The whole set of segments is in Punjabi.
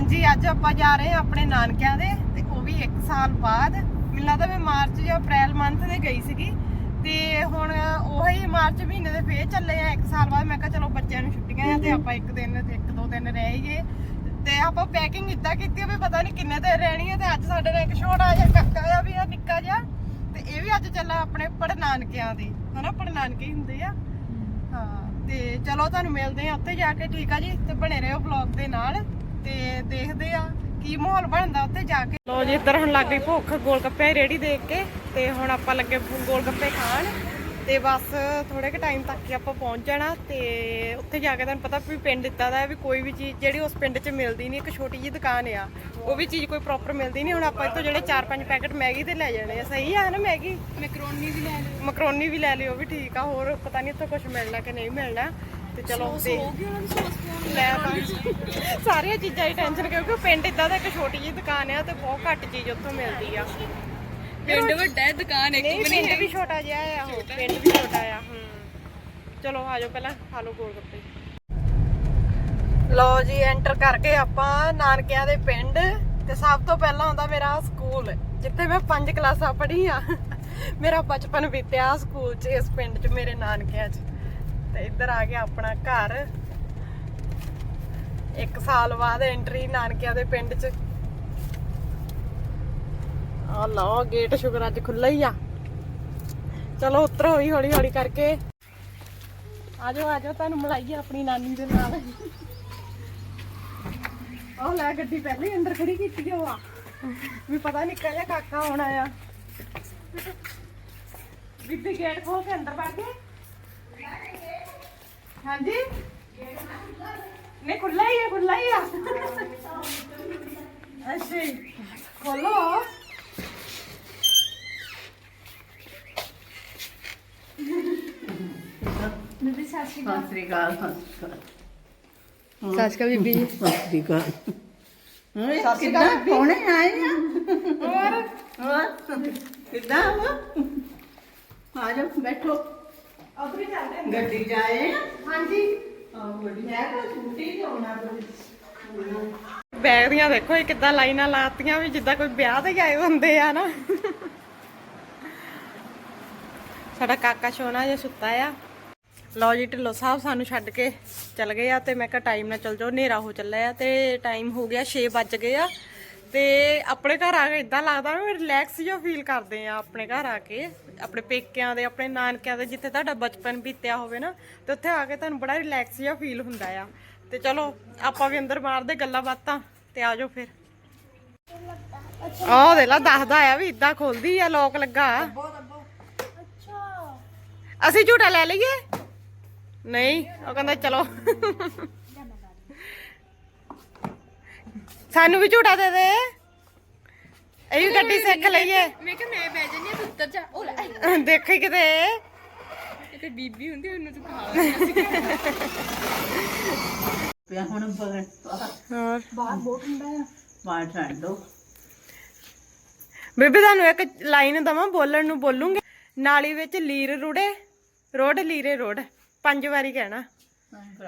ਹਾਂਜੀ ਅੱਜ ਆਪਾਂ ਜਾ ਰਹੇ ਹਾਂ ਆਪਣੇ ਨਾਨਕਿਆਂ ਦੇ ਤੇ ਉਹ ਵੀ 1 ਸਾਲ ਬਾਅਦ। ਮੈਨੂੰ ਲੱਗਦਾ ਮੈਂ ਮਾਰਚ ਜਾਂ ਅਪ੍ਰੈਲ ਮੰਥ ਦੇ ਗਈ ਸੀਗੀ। ਤੇ ਹੁਣ ਉਹੀ ਮਾਰਚ ਮਹੀਨੇ ਦੇ ਫੇਰ ਚੱਲੇ ਆ 1 ਸਾਲ ਬਾਅਦ। ਮੈਂ ਕਿਹਾ ਚਲੋ ਬੱਚਿਆਂ ਨੂੰ ਛੁੱਟੀਆਂ ਆ ਤੇ ਆਪਾਂ ਇੱਕ ਦਿਨ ਤੇ ਇੱਕ ਦੋ ਦਿਨ ਰਹਿ ਗਏ ਤੇ ਆਪਾਂ ਪੈਕਿੰਗ ਇਦਾਂ ਕੀਤੀ ਆ ਵੀ ਪਤਾ ਨਹੀਂ ਕਿੰਨੇ ਦਿਨ ਰਹਿਣੀ ਹੈ ਤੇ ਅੱਜ ਸਾਡੇ ਨਾਲ ਇੱਕ ਛੋਟਾ ਜਿਹਾ ਕਾਕਾ ਆ ਵੀ ਆ ਨਿੱਕਾ ਜਿਹਾ। ਤੇ ਇਹ ਵੀ ਅੱਜ ਚੱਲਾ ਆਪਣੇ ਪੜਨਾਨਕਿਆਂ ਦੇ। ਹਨਾ ਪੜਨਾਨਕੇ ਹੁੰਦੇ ਆ। ਹਾਂ। ਤੇ ਚਲੋ ਤੁਹਾਨੂੰ ਮਿਲਦੇ ਆ ਉੱਥੇ ਜਾ ਕੇ ਠੀਕ ਆ ਜੀ? ਤੇ ਬਣੇ ਰਹੋ ਵਲੌਗ ਦੇ ਨਾਲ। ਤੇ ਦੇਖਦੇ ਆ ਕੀ ਮਾਹੌਲ ਬਣਦਾ ਉੱਥੇ ਜਾ ਕੇ। ਲੋ ਜੀ ਇੱਧਰ ਹੁਣ ਲੱਗ ਗਈ ਭੁੱਖ ਗੋਲ ਗੱਪੇ ਰੇੜੀ ਦੇਖ ਕੇ ਤੇ ਹੁਣ ਆਪਾਂ ਲੱਗੇ ਗੋਲ ਗੱਪੇ ਖਾਣ। ਤੇ ਬਸ ਥੋੜੇ ਕੁ ਟਾਈਮ ਤੱਕ ਹੀ ਆਪਾਂ ਪਹੁੰਚ ਜਾਣਾ ਤੇ ਉੱਥੇ ਜਾ ਕੇ ਤੁਹਾਨੂੰ ਪਤਾ ਵੀ ਪਿੰਡ ਇੱਦਾਂ ਦਾ ਹੈ ਵੀ ਕੋਈ ਵੀ ਚੀਜ਼ ਜਿਹੜੀ ਉਸ ਪਿੰਡ 'ਚ ਮਿਲਦੀ ਨਹੀਂ ਇੱਕ ਛੋਟੀ ਜਿਹੀ ਦੁਕਾਨ ਆ ਉਹ ਵੀ ਚੀਜ਼ ਕੋਈ ਪ੍ਰੋਪਰ ਮਿਲਦੀ ਨਹੀਂ। ਹੁਣ ਆਪਾਂ ਇੱਥੋਂ ਜਿਹੜੇ 4-5 ਪੈਕੇਟ ਮੈਗੀ ਦੇ ਲੈ ਜਾਣੇ ਆ। ਸਹੀ ਆ ਨਾ ਮੈਗੀ? ਮੈਕਰੋਨੀ ਵੀ ਲੈ ਲਿਓ। ਮਕਰੋਨੀ ਵੀ ਲੈ ਲਿਓ ਵੀ ਠੀਕ ਆ। ਹੋਰ ਪਤਾ ਨਹੀਂ ਇੱਥੋਂ ਕੁਝ ਮਿਲਣਾ ਕਿ ਨਹੀਂ ਮਿਲਣਾ। ਤੇ ਚਲੋ ਦੀ ਲੈ ਤਾਂ ਸਾਰੀਆਂ ਚੀਜ਼ਾਂ ਦੀ ਟੈਨਸ਼ਨ ਕਿਉਂਕਿ ਪਿੰਡ ਇਦਾਂ ਦਾ ਇੱਕ ਛੋਟੀ ਜਿਹੀ ਦੁਕਾਨ ਆ ਤੇ ਬਹੁਤ ਘੱਟ ਚੀਜ਼ ਉੱਥੋਂ ਮਿਲਦੀ ਆ। ਪਿੰਡ ਵੱਡਾ ਹੈ ਦੁਕਾਨ ਇੱਕ ਵੀ ਨਹੀਂ ਪਿੰਡ ਵੀ ਛੋਟਾ ਜਿਹਾ ਆ ਉਹ ਪਿੰਡ ਵੀ ਛੋਟਾ ਆ ਹੂੰ। ਚਲੋ ਆਜੋ ਪਹਿਲਾਂ ਖਾ ਲਓ ਗੋਲ ਗੱਪੇ। ਲਓ ਜੀ ਐਂਟਰ ਕਰਕੇ ਆਪਾਂ ਨਾਨਕਿਆਂ ਦੇ ਪਿੰਡ ਤੇ ਸਭ ਤੋਂ ਪਹਿਲਾਂ ਆਉਂਦਾ ਮੇਰਾ ਸਕੂਲ ਜਿੱਥੇ ਮੈਂ ਪੰਜ ਕਲਾਸਾਂ ਪੜ੍ਹੀ ਆ। ਮੇਰਾ ਬਚਪਨ ਬੀਤਿਆ ਸਕੂਲ 'ਚ ਇਸ ਪਿੰਡ 'ਚ ਮੇਰੇ ਨਾਨਕਿਆਂ 'ਚ। ਤੇ ਇੱਧਰ ਆ ਗਿਆ ਆਪਣਾ ਘਰ। ਇੱਕ ਸਾਲ ਬਾਅਦ ਐਂਟਰੀ ਨਾਨਕਿਆਂ ਦੇ ਪਿੰਡ 'ਚ। ਆ ਲਓ ਗੇਟ ਸ਼ੁਕਰ ਅੱਜ ਖੁੱਲਾ ਹੀ ਆ। ਚਲੋ, ਉਤਰੋ ਹੌਲੀ ਹੌਲੀ ਹੌਲੀ ਕਰਕੇ। ਆਜੋ ਆਜੋ, ਤੁਹਾਨੂੰ ਮਿਲਾਈਏ ਆਪਣੀ ਨਾਨੀ ਦੇ ਨਾਲ। ਉਹ ਲੈ, ਗੱਡੀ ਪਹਿਲੇ ਅੰਦਰ ਖੜੀ ਕੀਤੀ ਹੋ ਵੀ ਪਤਾ ਨਿੱਕਾ ਜਿਹਾ ਕਾਕਾ ਹੋਣਾ ਆ। ਬੀਬੀ ਗੇਟ ਖੋਲ ਕੇ ਅੰਦਰ ਵੜ ਗਏ ਹਾਂਜੀ ਨਹੀਂ ਖੁੱਲਾ ਹੀ ਹੈ ਖੁੱਲਾ ਹੀ ਆ ਅੱਛਾ ਜੀ। ਖੋਲੋ ਬੀਬੀ ਸਾਸੀ ਸਤਿ ਸ੍ਰੀ ਅਕਾਲ ਸਤਿ ਸ੍ਰੀ ਅਕਾਲ ਸਾਸਕਾ ਬੀਬੀ ਸਤਿ ਸ੍ਰੀ ਅਕਾਲ ਹਾਂ ਸਤਿ ਸ੍ਰੀ ਕਿੱਦਾਂ ਅਕਾਲ ਬੀਬੀ। ਕੋਣੇ ਆਏ ਆ ਹੋਰ ਹੋਰ ਕਿੱਦਾਂ ਵਾ ਆ ਜਾਓ ਬੈਠੋ ਉਧਰ ਹੀ ਚੱਲਦੇ ਹਾਂ। ਗੱਡੀ ਆ? ਹਾਂਜੀ। ਆਹ ਗੱਡੀ। ਹੈ ਤਾਂ ਛੁੱਟੀ ਤੇ ਆਉਣਾ ਬੈਗ ਦੀਆਂ ਦੇਖੋ ਇਹ ਕਿੱਦਾਂ ਲਾਈਨਾਂ ਲਾਤੀਆਂ ਵੀ ਜਿੱਦਾਂ ਕੋਈ ਵਿਆਹ ਤੇ ਆਏ ਹੁੰਦੇ ਆ ਨਾ। ਸਾਡਾ ਕਾਕਾ ਸੋਨਾ ਜਿਹਾ ਸੁੱਤਾ ਆ। ਲਓ ਜੀ ਢਿੱਲੋਂ ਸਾਹਿਬ ਸਾਨੂੰ ਛੱਡ ਕੇ ਚੱਲ ਗਏ ਆ ਤੇ ਮੈਂ ਕਿਹਾ ਟਾਈਮ ਨਾਲ ਚੱਲ ਜਾਓ ਹਨੇਰਾ ਹੋ ਚੱਲਿਆ ਆ ਤੇ ਟਾਈਮ ਹੋ ਗਿਆ 6 ਵੱਜ ਗਏ ਆ। ਤੇ ਆਪਣੇ ਘਰ ਆ ਕੇ ਇਦਾਂ ਲੱਗਦਾ ਵੀ ਰਿਲੈਕਸ ਜਿਹਾ ਫੀਲ ਕਰਦੇ ਆ ਆਪਣੇ ਘਰ ਆ ਕੇ। ਆਪਣੇ ਪੇਕਿਆਂ ਦੇ ਆਪਣੇ ਨਾਨਕਿਆਂ ਦੇ ਜਿੱਥੇ ਤੁਹਾਡਾ ਬਚਪਨ ਬੀਤਿਆ ਹੋਵੇ ਨਾ ਤੇ ਉੱਥੇ ਆ ਕੇ ਤੁਹਾਨੂੰ ਬੜਾ ਰਿਲੈਕਸ ਜਿਹਾ ਫੀਲ ਹੁੰਦਾ ਆ। ਤੇ ਚਲੋ ਆਪਾਂ ਵੀ ਅੰਦਰ ਮਾਰਦੇ ਗੱਲਾਂ ਬਾਤਾਂ ਤੇ ਆਜੋ ਫਿਰ। ਆਹ ਦੇ ਲਾ ਦੱਸਦਾ ਆ ਵੀ ਇਦਾਂ ਖੁੱਲਦੀ ਆ ਲੋਕ ਲੱਗਾ ਅੱਛਾ। ਅਸੀਂ ਝੂਟਾ ਲੈ ਲਈਏ? ਨਹੀਂ ਉਹ ਕਹਿੰਦਾ ਚਲੋ। ਸਾਨੂੰ ਵੀ ਝੂਟਾ ਦੇ ਦੇ। ਇਹ ਵੀ ਗੱਡੀ ਸਿੱਖ ਲਈਏ। ਮੈਂ ਕਿ ਮੈਂ ਬਹਿ ਜੰਨੀ ਤੂੰ ਉੱਤਰ ਜਾ। ਉਹ ਲੈ। ਦੇਖੀ ਕਿਤੇ। ਤੇ ਬੀਬੀ ਹੁੰਦੀ ਉਹਨੂੰ ਤੂੰ ਖਾ ਲੈਂਦੀ ਪਿਆ ਹੁਣ ਬਗੜ ਹੋਰ? ਬਾਹਰ ਬਹੁਤ ਠੰਡਾ ਆ। ਬਾਹਰ ਛੱਡ ਦੋ। ਬੀਬੀ ਤੁਹਾਨੂੰ ਇੱਕ ਲਾਈਨ ਦਵਾਂ ਬੋਲਣ ਨੂੰ ਬੋਲੂਗੇ। ਨਾਲੀ ਵਿੱਚ ਲੀਰ ਰੁੜੇ ਰੋਡ ਲੀਰੇ ਰੋਡ ਪੰਜ ਵਾਰੀ ਕਹਿਣਾ।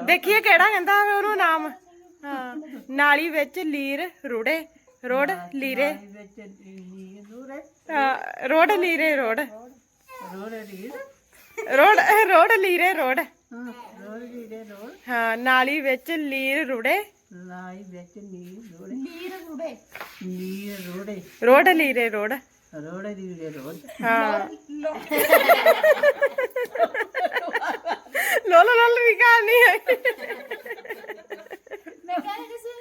ਦੇਖੀਏ ਕਿਹੜਾ ਕਹਿੰਦਾ ਉਹਨੂੰ ਨਾਮ। ਹਾਂ ਨਾਲੀ ਵਿੱਚ ਲੀਰ ਰੁੜੇ ਰੋਡ ਲੀਰੇ ਵਿੱਚ ਲੀਰ ਦੂਰੇ ਹਾਂ, ਰੋਡ ਲੀਰੇ ਰੋਡ ਰੋੜ ਲੀਰ ਰੋਡ ਰੋਡ ਲੀਰੇ ਰੋਡ ਹਾਂ ਰੋੜ ਲੀਰੇ ਰੋੜ ਹਾਂ ਨਾਲੀ ਵਿੱਚ ਲੀਰ ਰੁੜੇ ਲਾਈ ਵਿੱਚ ਲੀਰ ਰੋੜੇ ਨੀਰ ਰੁੜੇ ਲੀਰ ਰੋੜੇ ਰੋਡ ਲੀਰੇ ਰੋਡ ਰੋੜ ਲੀਰੇ ਰੋੜ ਹਾਂ ਲੋਲ ਲੋਲ ਵੀ ਕਹਾਣੀ ਹੈ ਮੈਂ ਕਹਿ ਰਹੀ ਸੀ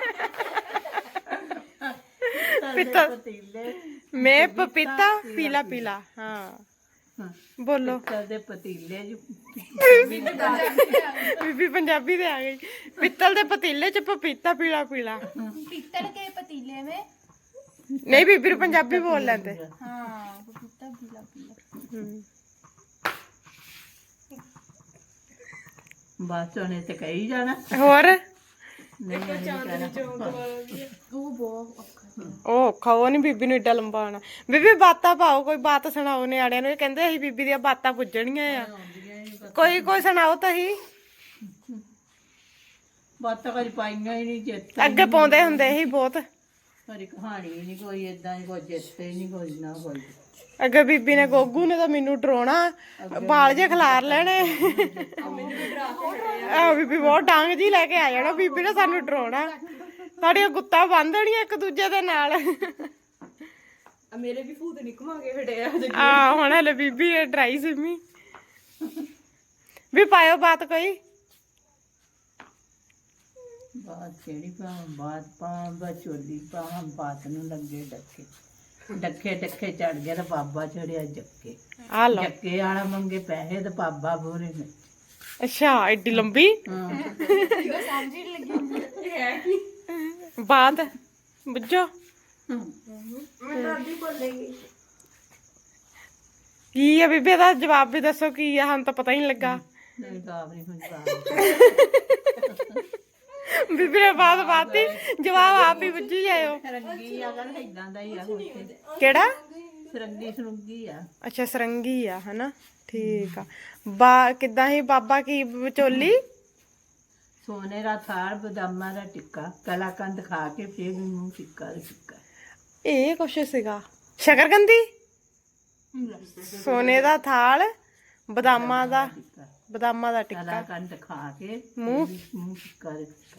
ਪਿੱਤਲ। ਪਤੀਲੇ ਮੈਂ ਪਪੀਤਾ ਪੀਲਾ ਪੀਲਾ ਹਾਂ ਹਾਂ ਬੋਲੋ ਪਿੱਤਲ ਦੇ ਪਤੀਲੇ ਚ ਬੀਬੀ ਪੰਜਾਬੀ ਤੇ ਆ ਗਈ ਪਿੱਤਲ ਦੇ ਪਤੀਲੇ ਚ ਪਪੀਤਾ ਪੀਲਾ ਪੀਲਾ पीतल के पतीले में ਨਹੀਂ ਬੀਬੀ ਨੂੰ ਪੰਜਾਬੀ ਬੋਲ ਲੈਂਦੇ ਹਾਂ ਪਪੀਤਾ ਪੀਲਾ ਪੀਲਾ ਹਮ। ਬਸ ਉਹਨੇ ਤੇ ਕਹੀ ਜਾਣਾ ਹੋਰ ਨਹੀਂ ਅਸੀਂ ਕਹਿਣਾ। ਉਹ ਬਹੁਤ ਔਖਾ ਉਹ ਔਖਾ ਉਹ ਨਹੀਂ ਬੀਬੀ ਨੂੰ ਏਡਾ ਲੰਬਾ ਆਣਾ ਬੀਬੀ ਬਾਤਾਂ ਪਾਓ ਕੋਈ ਬਾਤ ਸੁਣਾਓ ਨਿਆਣਿਆਂ ਨੂੰ। ਇਹ ਕਹਿੰਦੇ ਅਸੀਂ ਬੀਬੀ ਦੀਆਂ ਬਾਤਾਂ ਪੁੱਜਣੀਆਂ ਆ। ਕੋਈ ਕੋਈ ਸੁਣਾਓ ਤਾਂ ਹੀ ਬਾਤਾਂ ਕਦੀ ਪਾਈਆਂ ਹੀ ਨਹੀਂ ਚੇਤੇ ਅੱਗੇ ਪਾਉਂਦੇ ਹੁੰਦੇ ਸੀ ਬਹੁਤ। ਕਦੀ ਕਹਾਣੀ ਨਹੀਂ ਕੋਈ ਇਦਾਂ ਹੀ ਕੋਈ ਚੇਤੇ ਨਹੀਂ ਕੋਈ ਨਾ ਕੋਈ। ਅੱਗੇ ਬੀਬੀ ਨੇ ਗੋਗੂ ਨੇ ਤਾਂ ਮੈਨੂੰ ਡਰਾਉਣਾ। ਬਾਲ ਜੇ ਖਿਲਾਰ ਲੈਣੇ। ਆ ਬੀਬੀ ਬਹੁਤ ਡਾਂਗ ਜੀ ਲੈ ਕੇ ਆ ਜਾਣਾ। ਬੀਬੀ ਨੇ ਸਾਨੂੰ ਡਰਾਉਣਾ। ਸਾਡੀਆਂ ਗੁੱਤਾਂ ਬੰਨ ਦੇਣੀਆਂ ਇੱਕ ਦੂਜੇ ਦੇ ਨਾਲ। ਮੇਰੇ ਵੀ ਭੂਤ ਨਹੀਂ ਘੁਮਾ ਕੇ ਖੜੇ ਆ ਹੁਣ ਹਲੇ ਬੀਬੀ ਨੇ ਡਰਾਈ ਸਿੰਮੀ। ਵੀ ਪਾਇਓ ਬਾਤ ਕੋਈ। ਬਾਤ ਕਿਹੜੀ ਪਾ ਬਾਤ ਪਾ ਬਚੋਲੀ ਪਾ ਬਾਤ ਨੂੰ ਲੱਗੇ ਡੱਕੇ। ਡੱਕੇ ਡੱਕੇ ਚੜ ਗਿਆ ਤੇ ਬਾਬਾ ਚੜਿਆ ਜੱਕੇ। ਆ ਲਓ। ਜੱਕੇ ਵਾਲਾ ਮੰਗੇ ਪੈਸੇ ਤੇ ਬਾਬਾ ਬੋਰੇ ਨੇ। ਅੱਛਾ ਐਡੀ ਲੰਬੀ? ਹਾਂ। ਸਮਝ ਲੱਗੀ। ਹੈ ਕੀ? ਬਾਤ ਬੁੱਝੋ। ਮੈਂ ਦਾਦੀ ਬੋਲੇਗੀ ਕੀ ਆ ਬੀਬੀ ਦਾ ਜਵਾਬ ਵੀ ਦੱਸੋ ਕੀ ਆ ਸਾਨੂੰ ਤਾਂ ਪਤਾ ਹੀ ਨਹੀਂ ਲੱਗਾ। ਨਹੀਂ ਹੁੰਦਾ ਬੀਬੀ ਨੇ ਬਾਤ ਬਾਤੀ ਜਵਾਬ ਆਪ ਹੀ ਬੁੱਝੀ ਜਾਇਓ ਸਰੰਗੀ ਅਗਰ ਇਦਾਂ ਦਾ ਹੀ ਆ ਕੋਈ ਤੇ। ਕਿਹੜਾ? ਸਰੰਗੀ ਸਰੰਗੀ ਆ। ਅੱਛਾ ਸਰੰਗੀ ਆ ਹਨਾ? ਠੀਕ ਆ। ਬਾ ਕਿੱਦਾਂ ਹੀ ਬਾਬਾ ਕੀ ਵਿਚੋਲੀ? ਸੋਨੇ ਦਾ ਥਾਲ ਬਦਾਮਾਂ ਦਾ ਟਿੱਕਾ ਕਲਾਕੰਦ ਖਾ ਕੇ ਫੇਰ ਵੀ ਮੂੰਹ ਫਿੱਕਾ ਫਿੱਕਾ ਇਹ ਕੁਛ ਸੀਗਾ। ਸ਼ਕਰਕੰਦੀ? ਸੋਨੇ ਦਾ ਥਾਲ ਬਦਾਮਾਂ ਦਾ ਬਦਾਮਾਂ ਦਾ ਟਿੱਕਾ। ਕਲਾਕੰਦ ਖਾ ਕੇ ਮੂੰਹ। ਮੂੰਹ ਫਿੱਕਾ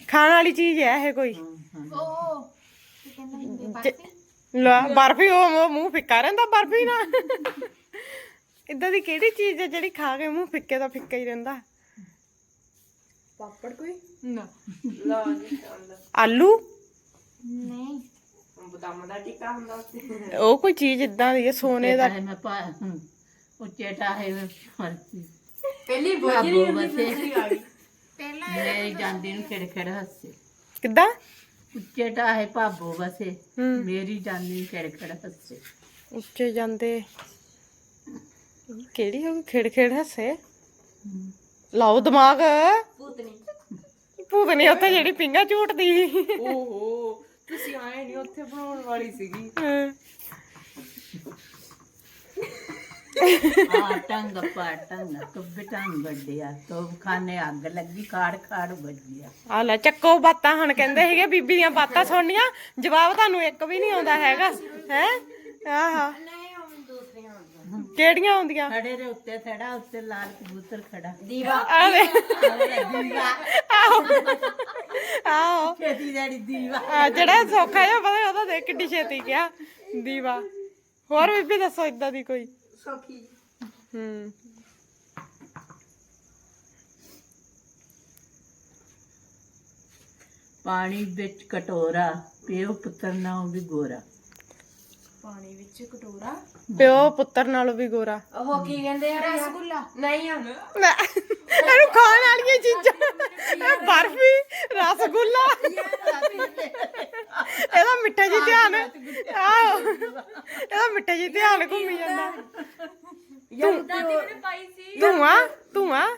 ਖਾਣ ਵਾਲੀ ਚੀਜ਼ ਹੈ ਇਹ ਕੋਈ। ਉਹ ਲੈ ਬਰਫੀ ਉਹ ਮੂੰਹ ਫਿੱਕਾ ਰਹਿੰਦਾ ਬਰਫੀ ਨਾ ਇਦਾਂ ਦੀ ਕਿਹੜੀ ਚੀਜ਼ ਹੈ ਜਿਹੜੀ ਖਾ ਕੇ ਮੂੰਹ ਫਿੱਕੇ ਦਾ ਫਿੱਕਾ ਹੀ ਰਹਿੰਦਾ? ਪਾਪੜ ਕੋਈ? ਨਾ। ਲਾ ਆਲੂ? ਨਹੀਂ। ਉਹ ਕੋਈ ਚੀਜ਼ ਇਦਾਂ ਦੀ ਹੈ ਸੋਨੇ ਦਾ ਮੈਂ ਪਾ ਹੂੰ, ਉੱਚੇ ਟਾਹੇ ਮੈਂ ਫਰਸੀ ਪਹਿਲੀ ਬਾਬੂ ਬਸੇ ਪਹਿਲਾਂ ਮੇਰੀ ਜਾਂਦੀ ਨੂੰ ਖਿੜ ਖਿੜ ਹੱਸੇ। ਕਿੱਦਾਂ? ਉੱਚੇ ਟਾਹੇ ਭਾਬੋ ਬਸੇ ਹੂੰ। ਮੇਰੀ ਜਾਂਦੀ ਨੂੰ ਖਿੜ ਖਿੜ ਹੱਸੇ। ਉੱਚੇ ਜਾਂਦੇ। ਕਿਹੜੀ ਹੋ ਗਈ ਖੇੜ ਖੇੜ ਹੱਸੇ ਲਾਓ ਦਿਮਾਗ ਭੂਤਨੀ। ਭੂਤਨੀ ਉੱਥੇ ਜਿਹੜੀ ਪਿੰਗਾ ਝੂਟਦੀ। ਓਹੋ ਤੁਸੀਂ ਆਏ ਨਹੀਂ ਉੱਥੇ ਬਣਾਉਣ ਵਾਲੀ ਸੀਗੀ। ਹਾਂ। ਆ ਟੰਗ ਪਾਟੰਗ ਕੁੱਬ ਟੰਗ ਵੱਡਿਆ ਤੋ ਖਾਨੇ ਅੱਗ ਲੱਗੀ ਖਾੜ ਖਾੜ ਵੱਜਿਆ ਆ ਲੈ ਚੱਕੋ ਬਾਤਾਂ ਹੁਣ ਕਹਿੰਦੇ ਸੀਗੇ ਬੀਬੀ ਦੀਆਂ ਬਾਤਾਂ ਸੁਣਨੀਆਂ ਜਵਾਬ ਤੁਹਾਨੂੰ ਇੱਕ ਵੀ ਨਹੀਂ ਆਉਂਦਾ ਹੈਗਾ ਹੈ? ਆਹਾ। ਕਿਹੜੀਆਂ ਆਉਂਦੀਆਂ ਖੜੇ ਦੇ ਉੱਤੇ ਥੜਾ ਉੱਤੇ ਲਾਲ ਕਬੂਤਰ ਖੜਾ। ਦੀਵਾ। ਆ ਲੈ ਦੀਵਾ। ਆਹੋ। ਆਹੋ। ਛੇਤੀ ਜਿਹੜੀ ਦੀਵਾ। ਆ ਜਿਹੜਾ ਸੌਖਾ ਜਿਹਾ ਪਤਾ ਉਹਦਾ ਦੇਖ ਕਿੱਡੀ ਛੇਤੀ ਗਿਆ। ਦੀਵਾ। ਹੋਰ ਬੀਬੀ ਦੱਸੋ ਇਦਾਂ ਦੀ ਕੋਈ? ਸੌਖੀ। ਹੂੰ। ਪਾਣੀ ਵਿੱਚ ਕਟੋਰਾ ਪਿਓ ਪੁੱਤਰ ਨਾ ਵੀ ਗੋਰਾ। ਪਾਣੀ ਵਿੱਚ ਕਟੋਰਾ ਪਿਓ ਪੁੱਤਰ ਨਾਲੋਂ ਵੀ ਗੋਰਾ। ਉਹ ਕੀ ਕਹਿੰਦੇ ਆ? ਰਸਗੁੱਲਾ। ਨਹੀਂ ਆ। ਲੈ, ਇਹਨੂੰ ਖਾਣ ਵਾਲੀਆਂ ਚੀਜ਼ਾਂ। ਇਹ ਬਰਫੀ ਰਸਗੁੱਲਾ। ਇਹਦਾ ਮਿੱਠਾ ਜੀ ਧਿਆਨ। ਆਹੋ। ਇਹਦਾ ਮਿੱਠਾ ਜੀ ਧਿਆਨ ਘੁੰਮੀ ਜਾਂਦਾ। ਯਾਰ ਦਾਦੀ ਨੇ ਪਾਈ ਸੀ। ਧੂਆਂ ਧੂਆਂ।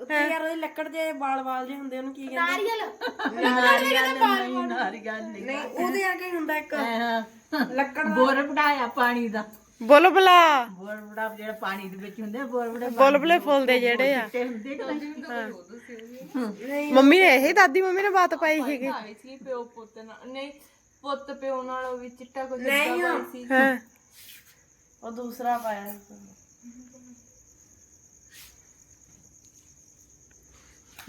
ਉੱਤੇ ਯਾਰ ਉਹਦੇ ਲੱਕੜ ਦੇ ਵਾਲ ਵਾਲ ਜੇ ਹੁੰਦੇ ਉਹਨੂੰ ਕੀ ਕਹਿੰਦੇ ਨਾਰੀਅਲ। ਨਾਰੀਅਲ ਨਹੀਂ ਨਹੀਂ ਉਹਦੇ ਆ ਕੇ ਹੁੰਦਾ ਇੱਕ। ਲੱਕੜ ਬੋਰ ਬੜਾਇਆ ਪਾਣੀ ਦਾ। ਬੁਲਬੁਲਾ। ਬੋਰ ਬੜਾ ਜਿਹੜਾ ਪਾਣੀ ਦੇ ਵਿੱਚ ਹੁੰਦੇ ਬੋਰ ਬੜੇ ਬੁਲਬੁਲੇ ਫੁੱਲਦੇ ਜਿਹੜੇ ਆ। ਤੇ ਹੁੰਦੇ ਕਿ ਮੰਮੀ ਨੇ ਇਹੀ ਦਾਦੀ ਮੰਮੀ ਨੇ ਬਾਤ ਪਾਈ ਸੀਗੀ। ਆਈ ਸੀ ਪਿਓ ਪੁੱਤ ਨਾਲ। ਨਹੀਂ ਪੁੱਤ ਪਿਓ ਨਾਲ ਵੀ ਚਿੱਟਾ ਕੁਝ ਨਹੀਂ ਸੀ। ਹਾਂ। ਉਹ ਦੂਸਰਾ ਪਾਇਆ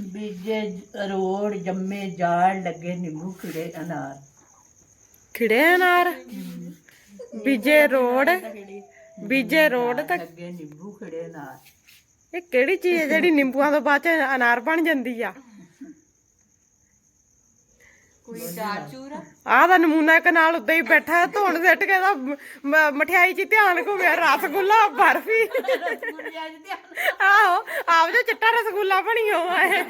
ਬੀਜੇ ਰੋੜ ਜੰਮੇ ਜਾੜ ਲੱਗੇ ਨਿੰਬੂ ਖਿੜੇ ਅਨਾਰ। ਖਿੜੇ ਅਨਾਰ? ਬੀਜੇ ਰੋਡ ਬੀਜੇ ਰੋਡ ਤੱਕ ਲੱਗੇ ਨਿੰਬੂ ਖਿੜੇ ਅਨਾਰ। ਇਹ ਕਿਹੜੀ ਚੀਜ਼ ਹੈ ਜਿਹੜੀ ਨਿੰਬੂਆਂ ਤੋਂ ਬਾਅਦ ਚ ਅਨਾਰ ਬਣ ਜਾਂਦੀ ਆ? ਆਹ ਦਾ ਨਮੂਨਾ ਇੱਕ ਨਾਲ ਉੱਤੇ ਹੀ ਬੈਠਾ ਹੈ, ਧੁੰਨ ਸਿੱਟ ਕੇ ਦਾ ਮਠਿਆਈ 'ਚ ਹੀ ਧਿਆਨ ਘੁੰਮਿਆ ਰਸਗੁੱਲਾ ਬਰਫੀ। ਆਹੋ ਆਪ ਜੋ ਚਿੱਟਾ ਰਸਗੁੱਲਾ ਬਣੀ ਹੋਆ ਹੈ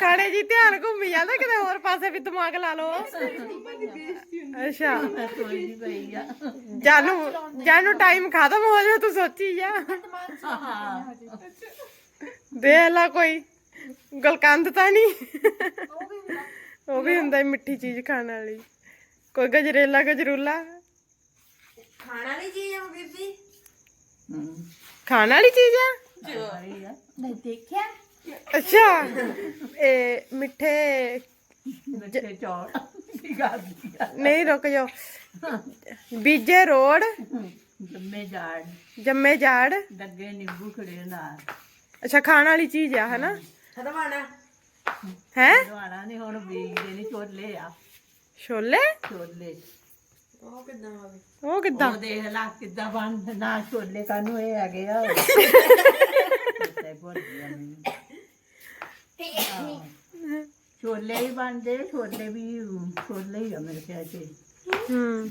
ਖਾਣੇ ਜੀ ਧਿਆਨ ਘੁੰਮੀ ਜਾਂਦਾ ਕਿਤੇ ਹੋਰ ਪਾਸੇ ਵੀ ਦਿਮਾਗ ਲਾ ਲਓ। ਅੱਛਾ। ਕੋਈ ਨਹੀਂ ਪਈ ਆ ਜਾਨੂੰ ਜਾਨੂੰ ਟਾਈਮ ਖਤਮ ਹੋ ਜਾਏ ਤੂੰ ਸੋਚੀ ਜਾ। ਦੇਖ ਲਾ ਕੋਈ ਗਲਕੰਦ ਤਾਂ ਨਹੀਂ। ਉਹ ਵੀ ਹੁੰਦਾ ਈ ਮਿੱਠੀ ਚੀਜ਼ ਖਾਣ ਵਾਲੀ। ਕੋਈ ਗਜਰੇਲਾ ਗਜਰੂਲਾ? ਖਾਣਾ ਨਹੀਂ ਚੀਜ਼ ਆ ਬੀਬੀ? ਹੂੰ ਖਾਣ ਵਾਲੀ ਚੀਜ਼ ਆ? ਨਹੀਂ ਦੇਖਿਆ? ਅੱਛਾ ਇਹ ਮਿੱਠੇ ਨਹੀਂ ਰੁਕ ਜਾਓ। ਬੀਜੇ ਰੋੜ ਜੰਮੇ ਜਾੜ। ਜੰਮੇ ਜਾੜ। ਡੱਗੇ ਨਿੰਬੂ ਖੜੇ ਨਾਲ। ਅੱਛਾ ਖਾਣ ਵਾਲੀ ਚੀਜ਼ ਆ ਹਨਾ? ਹਦਵਾਣਾ ਹੈ? ਦਵਾਣਾ ਨਹੀਂ ਹੁਣ ਬੀਜਦੇ ਨਹੀਂ ਛੋਲੇ ਆ। ਛੋਲੇ? ਛੋਲੇ। ਉਹ ਕਿਦਾਂ ਹੋਵੇ ਉਹ ਕਿੱਦਾਂ? ਉਹ ਦੇਖ ਲਾ ਕਿੱਦਾਂ ਬਣਦੇ ਨਾ ਛੋਲੇ ਕਾਨੂੰ ਇਹ ਹੈਗੇ ਆ। ਤੇ ਗਿਆ ਮੈਨੂੰ। ਛੋਲੇ ਹੀ ਬਣਦੇ ਛੋਲੇ ਵੀ ਛੋਲੇ ਹੀ ਆ ਮੇਰੇ ਖਿਆਲ ਚ। ਹੂੰ।